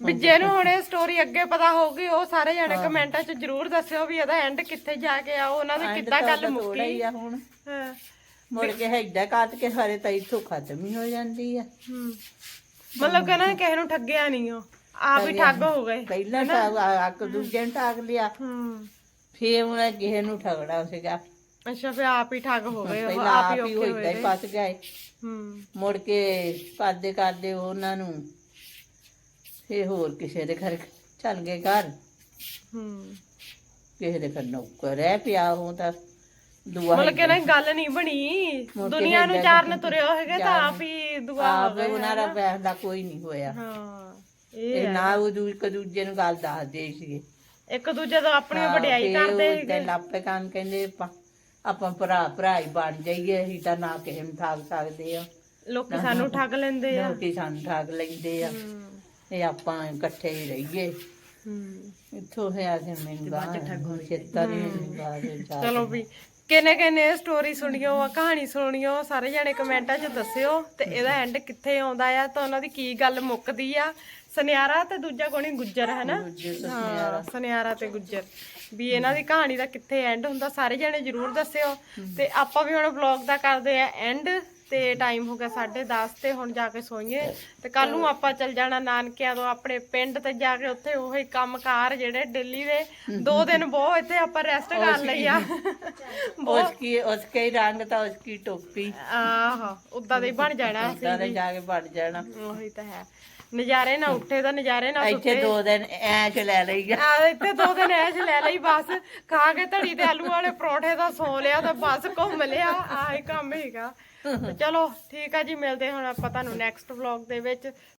ਵੀ ਜਿਹਨੂੰ ਹੁਣ ਇਹ ਸਟੋਰੀ ਅੱਗੇ ਪਤਾ ਹੋਊਗੀ ਉਹ ਸਾਰੇ ਜਣੇ ਕਮੈਂਟਾਂ 'ਚ ਜਰੂਰ ਦੱਸਿਓ ਵੀ ਇਹਦਾ ਐਂਡ ਕਿੱਥੇ ਜਾ ਕੇ ਆ ਉਹਨਾਂ ਦੀ End ਕਿੱਦਾਂ ਤਾਂ ਗੱਲ ਉਹਦਾ ਥੋੜ੍ਹਾ ਹੀ ਮੁੱਕੀ ਆ ਹੁਣ। ਹਾਂ। ਮੁੜ ਕੇ ਏਦਾਂ ਕੱਟ ਕੇ ਸਾਰੇ ਤਾਂ ਇੱਥੋਂ ਖਤਮ ਹੀ ਹੋ ਜਾਂਦੀ ਆ। ਹੂੰ। ਮਤਲਬ ਕਿ ਨਾ ਕਿਸੇ ਨੂੰ ਠੱਗਿਆ ਨਹੀਂ ਉਹ। ਆਪ ਹੀ ਠੱਗ ਹੋ ਗਏ ਪਹਿਲਾਂ ਤਾਂ ਆਕ ਦੂਜੇ ਨੂੰ ਠੱਗ ਲਿਆ। ਹੂੰ। ਫੇਰ ਉਹਨੇ ਕਿਸੇ ਨੂੰ ਠਗੜਾ ਸੀਗਾ। ਅੱਛਾ ਫੇ ਆਪ ਹੀ ਠੱਗ ਹੋ ਗਏ ਉਹ ਆਪ ਹੀ ਹੀ ਹੋਏ ਫਸ ਗਏ। ਹੂੰ। ਮੁੜ ਕੇ ਕਰਦੇ ਕਰਦੇ ਉਹਨਾਂ ਨੂੰ ਫੇਰ ਹੋਰ ਕਿਸੇ ਦੇ ਘਰ ਚੱਲ ਗਏ ਘਰ। ਹੂੰ। ਕਿਸੇ ਦੇ ਘਰ ਨੌਕਰ ਰਹਿ ਪਿਆ ਤਾਂ। ਦੁਆ ਮਤਲਬ ਕਿ ਨਾ ਗੱਲ ਨਹੀਂ ਬਣੀ। ਦੁਨੀਆ ਨੂੰ ਚਾਰਨ ਤੁਰਿਆ ਹੋਏਗਾ ਤਾਂ ਆਪ ਹੀ ਦੁਆ ਆਪ ਹੋਵੇ ਉਹਨਾਂ ਦਾ ਫੈਸਲਾ ਕੋਈ ਨਹੀਂ ਹੋਇਆ। ਹਾਂ ਇਹ ਨਾ ਉਹ ਦੂ ਇੱਕ ਦੂਜੇ ਨੂੰ ਗੱਲ ਦੱਸਦੇ ਸੀਗੇ। ਇੱਕ ਦੂਜੇ ਤੋਂ ਆਪਣੀ ਵਡਿਆਈ ਕਰਦੇ ਤੇ ਲਾਪੇ ਕਾਨ ਕਹਿੰਦੇ ਆਪਾਂ ਆਪਾਂ ਭਰਾ ਭਰਾ ਹੀ ਬਣ ਜਾਈਏ ਅਸੀਂ ਤਾਂ ਨਾ ਕਿਸੇ ਨੂੰ ਠਾਗ ਸਕਦੇ ਆ। ਲੋਕੀ ਸਾਨੂੰ ਠੱਗ ਲੈਂਦੇ ਆ। ਨਾ ਕਿ ਸਾਨੂੰ ਠਾਗ ਲੈਂਦੇ ਆ। ਇਹ ਆਪਾਂ ਇਕੱਠੇ ਹੀ ਰਹੀਏ। ਹੂੰ। ਇੱਥੋਂ ਹੈ ਕਿ ਮੈਨੂੰ ਚੇਤਾ ਨਹੀਂ ਬਾਹਰ ਚਲੋ ਵੀ ਕਿਨੇ ਕਿਨੇ ਸਟੋਰੀ ਸੁਣੀਓ ਆ ਕਹਾਣੀ ਸੁਣੀਓ ਸਾਰੇ ਜਣੇ ਕਮੈਂਟਾਂ 'ਚ ਦੱਸਿਓ ਤੇ ਇਹਦਾ ਐਂਡ ਕਿੱਥੇ ਆਉਂਦਾ ਆ, ਤਾਂ ਉਹਨਾਂ ਦੀ ਕੀ ਗੱਲ ਮੁੱਕਦੀ ਆ। ਸੁਨਿਆਰਾ ਤੇ ਦੂਜਾ ਕੋਣੀ ਗੁੱਜਰ ਹੈ ਨਾ ਹਾਂ, ਸੁਨਿਆਰਾ ਤੇ ਗੁੱਜਰ। ਵੀ ਇਹਨਾਂ ਦੀ ਕਹਾਣੀ ਦਾ ਕਿੱਥੇ ਐਂਡ ਹੁੰਦਾ, ਸਾਰੇ ਜਣੇ ਜਰੂਰ ਦੱਸਿਓ। ਤੇ ਆਪਾਂ ਵੀ ਹੁਣ ਵਲੌਗ ਦਾ ਕਰਦੇ ਆ ਐਂਡ ਤੇ ਟਾਈਮ ਹੋ ਗਿਆ 10:30 ਤੇ ਹੁਣ ਜਾ ਕੇ ਸੋਈਏ। ਤੇ ਕੱਲ ਨੂੰ ਆਪਾਂ ਚੱਲ ਜਾਣਾ ਨਾਨਕਿਆਂ ਤੋਂ ਆਪਣੇ ਪਿੰਡ ਤੇ ਜਾ ਕੇ ਉੱਥੇ ਉਹੀ ਕੰਮਕਾਰ ਜਿਹੜੇ ਦਿੱਲੀ ਦੇ। ਦੋ ਦਿਨ ਬਹੁਤ ਇੱਥੇ ਆਪਾਂ ਰੈਸਟ ਕਰ ਲਈ ਆ। ਉਸਕੇ ਹੀ ਰੰਗ ਤਾਂ ਉਸकी ਟੋਪੀ। ਆਹੋ ਉਦਾਂ ਦਾ ਹੀ ਬਣ ਜਾਣਾ ਉਦਾਂ ਦੇ ਜਾ ਕੇ ਬਣ ਜਾਣਾ। ਉਹੀ ਤਾਂ ਹੈ। ਨਜ਼ਾਰੇ ਨਾ ਉੱਠੇ ਤਾਂ ਨਜ਼ਾਰੇ ਨਾ ਇੱਥੇ ਦੋ ਦਿਨ ਐਸ਼ ਲੈ ਲਈਗਾ ਆ। ਇੱਥੇ ਦੋ ਦਿਨ ਐਸ਼ ਲੈ ਲਈ ਬਸ। ਖਾ ਕੇ ਧੜੀ ਤੇ ਆਲੂ ਵਾਲੇ ਪਰੌਂਠੇ ਦਾ ਸੌ ਲਿਆ ਤਾਂ ਬਸ ਘੁੰਮ ਲਿਆ। ਆਹੀ ਕੰਮ ਹੈਗਾ। ਤੇ ਚਲੋ ਠੀਕ ਆ ਜੀ ਮਿਲਦੇ ਹੁਣ ਆਪਾਂ ਤੁਹਾਨੂੰ ਨੈਕਸਟ ਵਲੌਗ ਦੇ ਵਿੱਚ।